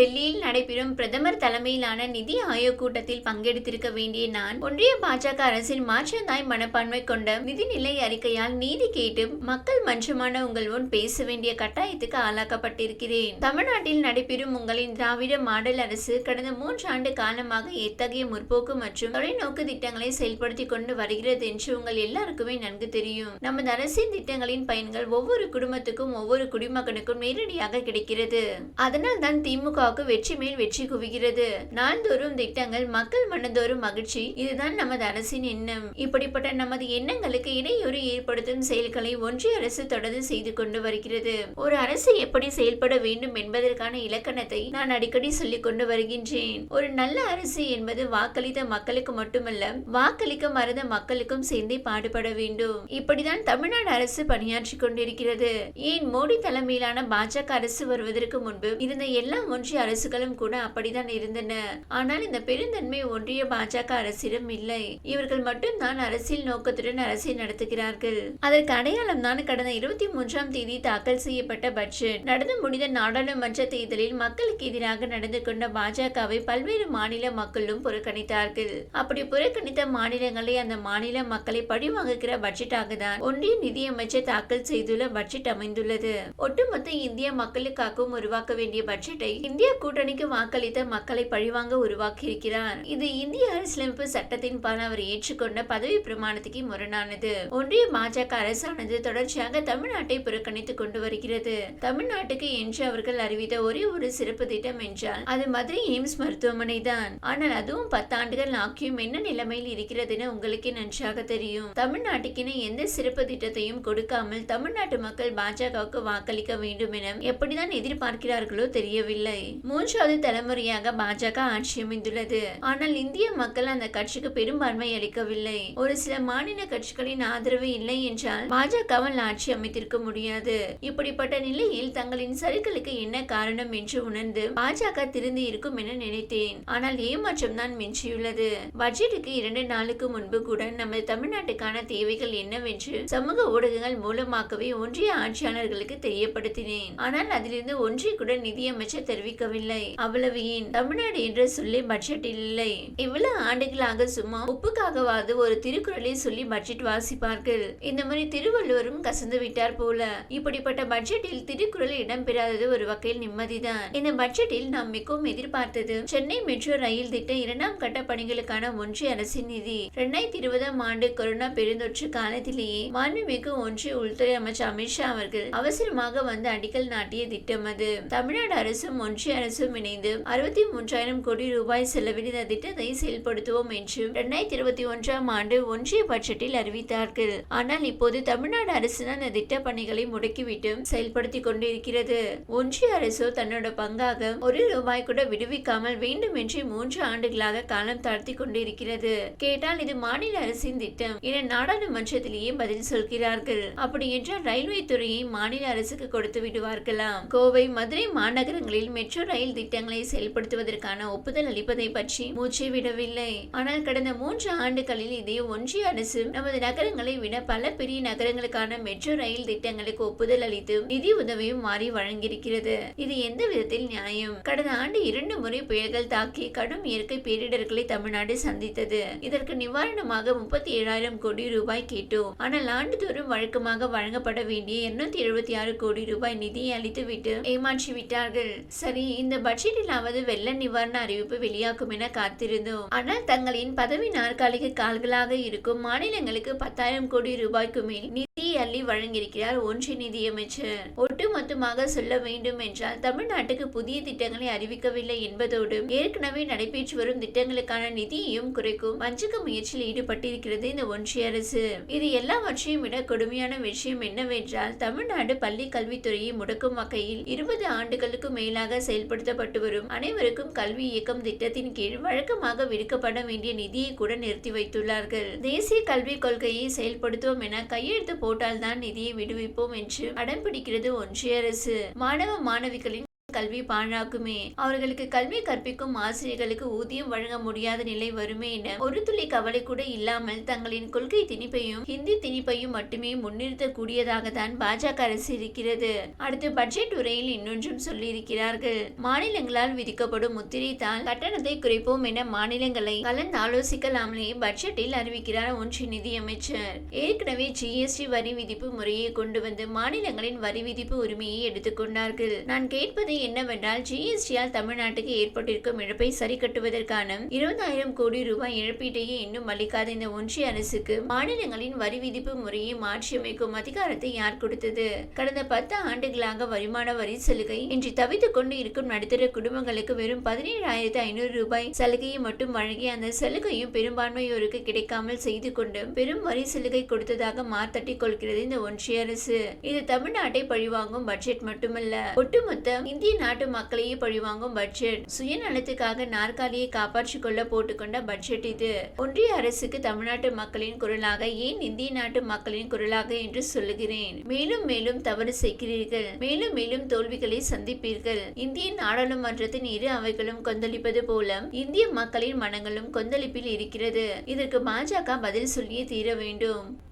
டெல்லியில் நடைபெறும் பிரதமர் தலைமையிலான நிதி ஆயோக் கூட்டத்தில் பங்கெடுத்திருக்க வேண்டிய நான் ஒன்றிய பாஜக அரசின் மாற்றந்தாய் மனப்பான்மை கொண்ட நிதிநிலை அறிக்கையால் நீதி கேட்டு மக்கள் மன்றமான உங்கள் முன் பேச வேண்டிய கட்டாயத்துக்கு ஆளாக்கப்பட்டிருக்கிறேன். தமிழ்நாட்டில் நடைபெறும் உங்களின் திராவிட மாடல் அரசு கடந்த மூன்றாண்டு காலமாக எத்தகைய முற்போக்கு மற்றும் தொலைநோக்கு திட்டங்களை செயல்படுத்தி கொண்டு வருகிறது என்று உங்கள் எல்லாருக்குமே நன்கு தெரியும். நமது அரசின் திட்டங்களின் பயன்கள் ஒவ்வொரு குடும்பத்துக்கும் ஒவ்வொரு குடிமகனுக்கும் நேரடியாக கிடைக்கிறது. அதனால் தான் திமுக திமுகவுக்கு வெற்றி மேல் வெற்றி குவிகிறது. நாள்தோறும் திட்டங்கள் மக்கள் மனதோறும் மகிழ்ச்சி இதுதான் நமது அரசின் எண்ணம். இப்படிப்பட்ட நமது எண்ணங்களுக்கு இடையூறு ஏற்படுத்தும் செயல்களை ஒன்றிய அரசு தொடர்ந்து செய்து கொண்டு வருகிறது. ஒரு அரசு எப்படி செயல்பட வேண்டும் என்பதற்கான இலக்கணத்தை நான் அடிக்கடி சொல்லிக் கொண்டு வருகின்றேன். ஒரு நல்ல அரசு என்பது வாக்களித்த மக்களுக்கு மட்டுமல்ல வாக்களிக்க மறந்த மக்களுக்கும் சேர்ந்தே பாடுபட வேண்டும். இப்படிதான் தமிழ்நாடு அரசு பணியாற்றி கொண்டிருக்கிறது. ஏன் மோடி தலைமையிலான பாஜக அரசு வருவதற்கு முன்பு இருந்த எல்லா ஒன்றிய அரசுகளும் கூட அப்படித்தான் இருந்தன. ஆனால் இந்த பெருந்தன்மை ஒன்றிய பாஜக அரசிடம் இல்லை. இவர்கள் மட்டும்தான் அரசியல் நோக்கத்துடன் அரசை நடத்துகிறார்கள். அதற்கு அடையாளம் தான் கடந்த இருபத்தி மூன்றாம் தேதி தாக்கல் செய்யப்பட்ட பட்ஜெட். நடந்து முடிந்த நாடாளுமன்ற தேர்தலில் மக்களுக்கு எதிராக நடந்து கொண்ட பாஜகவை பல்வேறு மாநில மக்களும் புறக்கணித்தார்கள். அப்படி புறக்கணித்த மாநிலங்களை அந்த மாநில மக்களை பழிவாங்குகிற பட்ஜெட்டாக தான் ஒன்றிய நிதியமைச்சர் தாக்கல் செய்துள்ள பட்ஜெட் அமைந்துள்ளது. ஒட்டுமொத்த இந்திய மக்களுக்காகவும் உருவாக்க வேண்டிய பட்ஜெட்டை இந்திய கூட்டணிக்கு வாக்களித்த மக்களை பழிவாங்க உருவாக்கியிருக்கிறார். இது இந்திய அரசியலமைப்பு சட்டத்தின் பால் அவர் ஏற்றுக்கொண்ட பதவி பிரமாணத்துக்கு முரணானது. ஒன்றிய பாஜக அரசானது தொடர்ச்சியாக தமிழ்நாட்டை புறக்கணித்துக் கொண்டு வருகிறது. தமிழ்நாட்டுக்கு என்று அவர்கள் அறிவித்த ஒரே ஒரு சிறப்பு திட்டம் என்றால் அது மதுரை எய்ம்ஸ் மருத்துவமனை தான். ஆனால் அதுவும் பத்தாண்டுகள் ஆக்கியும் என்ன நிலைமையில் இருக்கிறதுன்னு உங்களுக்கே நன்றாக தெரியும். தமிழ்நாட்டுக்கென எந்த சிறப்பு திட்டத்தையும் கொடுக்காமல் தமிழ்நாட்டு மக்கள் பாஜகவுக்கு வாக்களிக்க வேண்டும் என எப்படிதான் எதிர்பார்க்கிறார்களோ தெரியவில்லை. மூன்றாவது தலைமுறையாக பாஜக ஆட்சி அமைந்துள்ளது. ஆனால் இந்திய மக்கள் அந்த கட்சிக்கு பெரும்பான்மை அளிக்கவில்லை. ஒரு சில மாநில கட்சிகளின் ஆதரவு இல்லை என்றால் பாஜகவால் ஆட்சி அமைத்திருக்க முடியாது. இப்படிப்பட்ட நிலையில் தங்களின் சறுக்கலுக்கு என்ன காரணம் என்று உணர்ந்து பாஜக திருந்தி இருக்கும் என நினைத்தேன். ஆனால் ஏமாற்றம் தான் மிஞ்சியுள்ளது. பட்ஜெட்டுக்கு இரண்டு நாளுக்கு முன்பு கூட நமது தமிழ்நாட்டுக்கான தேவைகள் என்னவென்று சமூக ஊடகங்கள் மூலமாகவே ஒன்றிய ஆட்சியாளர்களுக்கு தெரியப்படுத்தினேன். ஆனால் அதிலிருந்து ஒன்றிய கூட நிதியமைச்சர் தெரிவிக்க இருக்கவில்லை. அவ்வளவு ஏன்? தமிழ்நாடு என்ற சொல்லி பட்ஜெட் இல்லை. இவ்வளவு ஆண்டுகளாக சும்மா உப்புக்காகவாது ஒரு திருக்குறளை சொல்லி பட்ஜெட் வாசிப்பார்கள். இந்த மாதிரி திருவள்ளுவரும் கசந்து விட்டார் போல. இப்படிப்பட்ட பட்ஜெட்டில் திருக்குறள் இடம்பெறாதது ஒரு வகையில் நிம்மதிதான். இந்த பட்ஜெட்டில் நாம் மிகவும் எதிர்பார்த்தது சென்னை மெட்ரோ ரயில் திட்ட இரண்டாம் கட்ட பணிகளுக்கான ஒன்றிய அரசின் நிதி. இரண்டாயிரத்தி இருபதாம் ஆண்டு கொரோனா பெருந்தொற்று காலத்திலேயே மாண்புமிகு ஒன்றிய உள்துறை அமைச்சர் அமித்ஷா அவர்கள் அவசரமாக வந்து அடிக்கல் நாட்டிய திட்டம் அது. தமிழ்நாடு அரசும் ஒன்றிய அரசும் இணைந்து அறுபத்தி மூன்றாயிரம் கோடி ரூபாய் செலவில் இந்த திட்டத்தை செயல்படுத்துவோம் என்று இரண்டாயிரத்தி இருபத்தி ஒன்றாம் ஆண்டு ஒன்றிய பட்ஜெட்டில் அறிவித்தார்கள். ஆனால் இப்போது தமிழ்நாடு அரசு தான் இந்த திட்ட பணிகளை முடக்கிவிட்டு செயல்படுத்தி கொண்டிருக்கிறது. ஒன்றிய அரசோ தன்னோட பங்காக ஒரு ரூபாய் கூட விடுவிக்காமல் வேண்டுமென்றே மூன்று ஆண்டுகளாக காலம் தாழ்த்தி கொண்டிருக்கிறது. கேட்டால் இது மாநில அரசின் திட்டம் என நாடாளுமன்றத்திலேயே பதில் சொல்கிறார்கள். அப்படி என்றால் ரயில்வே துறையை மாநில அரசுக்கு கொடுத்து விடுவார்களாம். கோவை மதுரை மாநகரங்களில் மெட்ரோ மெட்ரோ ரயில் திட்டங்களை செயல்படுத்துவதற்கான ஒப்புதல் அளிப்பதை பற்றி மூச்சு விடவில்லை. ஆனால் கடந்த மூன்று ஆண்டுகளில் இதே ஒன்றிய அரசு நமது நகரங்களை விட பல பெரிய நகரங்களுக்கான மெட்ரோ ரயில் திட்டங்களுக்கு ஒப்புதல் அளித்து நிதி உதவியும் மாறி வழங்கியிருக்கிறது. இது எந்த விதத்தில் நியாயம்? கடந்த ஆண்டு இரண்டு முறை புயல்கள் தாக்கி கடும் இயற்கை பேரிடர்களை தமிழ்நாடு சந்தித்தது. இதற்கு நிவாரணமாக முப்பத்தி ஏழாயிரம் கோடி ரூபாய் கேட்டோம். ஆனால் ஆண்டுதோறும் வழக்கமாக வழங்கப்பட வேண்டிய இருநூத்தி எழுபத்தி ஆறு கோடி ரூபாய் நிதியை அளித்துவிட்டு ஏமாற்றிவிட்டார்கள். சரி இந்த பட்ஜெட்டிலாவது வெள்ள நிவாரண அறிவிப்பு வெளியாகும் என காத்திருந்தோம். ஆனால் தங்களின் பதவி நாற்காலிக்கு கால்களாக இருக்கும் மாநிலங்களுக்கு பத்தாயிரம் கோடி ரூபாய்க்கு மேல் நிதி அள்ளி வழங்கியிருக்கிறார் ஒன்றிய நிதியமைச்சர். ஒட்டுமொத்தமாக சொல்ல வேண்டும் என்றால் தமிழ்நாட்டுக்கு புதிய திட்டங்களை அறிவிக்கவில்லை என்பதோடு ஏற்கனவே நடைபெற்று வரும் திட்டங்களுக்கான நிதியையும் குறைக்கும் வஞ்சக முயற்சியில் ஈடுபட்டிருக்கிறது இந்த ஒன்றிய அரசு. இது எல்லாவற்றையும் விட கொடுமையான விஷயம் என்னவென்றால் தமிழ்நாடு பள்ளி கல்வித்துறையை முடக்கும் வகையில் இருபது ஆண்டுகளுக்கு மேலாக செயல்படுத்தப்பட்டு வரும் அனைவருக்கும் கல்வி இயக்கம் திட்டத்தின் கீழ் வழக்கமாக விடுக்கப்பட வேண்டிய நிதியை கூட நிறுத்தி வைத்துள்ளார்கள். தேசிய கல்விக் கொள்கையை செயல்படுத்துவோம் என கையெழுத்து தான் நிதியை விடுவிப்போம் என்று அடம் பிடிக்கிறது ஒன்றிய அரசு. மாணவ மாணவிகளின் கல்வி பாழாக்குமே. அவர்களுக்கு கல்வி கற்பிக்கும் ஆசிரியர்களுக்கு ஊதியம் வழங்க முடியாத நிலை வருமே என ஒரு துளி கவலை கூட இல்லாமல் தங்களின் கொள்கை திணிப்பையும் ஹிந்தி திணிப்பையும் மட்டுமே முன்னிறுத்தக்கூடியதாக தான் பாஜக அரசு இருக்கிறது. அடுத்து பட்ஜெட் உரையில் இன்னொன்றும் சொல்லியிருக்கிறார்கள். மாநிலங்களால் விதிக்கப்படும் முத்திரை தான் கட்டணத்தை குறைப்போம் என மாநிலங்களை கலந்து ஆலோசிக்கலாமலே பட்ஜெட்டில் அறிவிக்கிறார் ஒன்றிய நிதியமைச்சர். ஏற்கனவே ஜிஎஸ்டி வரி விதிப்பு முறையை கொண்டு வந்து மாநிலங்களின் வரி விதிப்பு உரிமையை எடுத்துக்கொண்டார்கள் நான் கேட்பதை என்னவென்றால் ஜிஎஸ்டியால் தமிழ்நாட்டுக்கு ஏற்பட்டிருக்கும் இழப்பை சரி கட்டுவதற்கான இருபதாயிரம் கோடி ரூபாய் இழப்பீட்டையே இன்னும் அளிக்காத இந்த ஒன்றிய அரசுக்கு மாநிலங்களின் வரி விதிப்பு முறையை மாற்றியமைக்கும் அதிகாரத்தை யார் கொடுத்தது? கடந்த பத்து ஆண்டுகளாக வருமான வரி சலுகை இன்று தவித்துக் கொண்டு இருக்கும் நடுத்தர குடும்பங்களுக்கு வெறும் பதினேழாயிரத்து ஐநூறு ரூபாய் சலுகையை மட்டும் வழங்கி அந்த சலுகையும் பெரும்பான்மையோருக்கு கிடைக்காமல் செய்து கொண்டு பெரும் வரி சலுகை கொடுத்ததாக மாத்தட்டிக் கொள்கிறது இந்த ஒன்றிய அரசு. இது தமிழ்நாட்டை பழிவாங்கும் பட்ஜெட் மட்டுமல்ல ஒட்டுமொத்த இந்திய இந்திய நாட்டு மக்களையே பழிவாங்கும் பட்ஜெட் சுயநலத்துக்காக நாற்காலியை காப்பாற்றிக் கொள்ள போட்டுக்கொண்ட பட்ஜெட் இது. ஒன்றிய அரசுக்கு தமிழ்நாட்டு மக்களின் குரலாக ஏன் இந்திய நாட்டு மக்களின் குரலாக என்று சொல்லுகிறேன். மேலும் மேலும் தவறு செய்கிறீர்கள். மேலும் மேலும் தோல்விகளை சந்திப்பீர்கள். இந்திய நாடாளுமன்றத்தின் இரு அவைகளும் கொந்தளிப்பது போல இந்திய மக்களின் மனங்களும் கொந்தளிப்பில் இருக்கிறது. இதற்கு பாஜக பதில் சொல்லியே தீர வேண்டும்.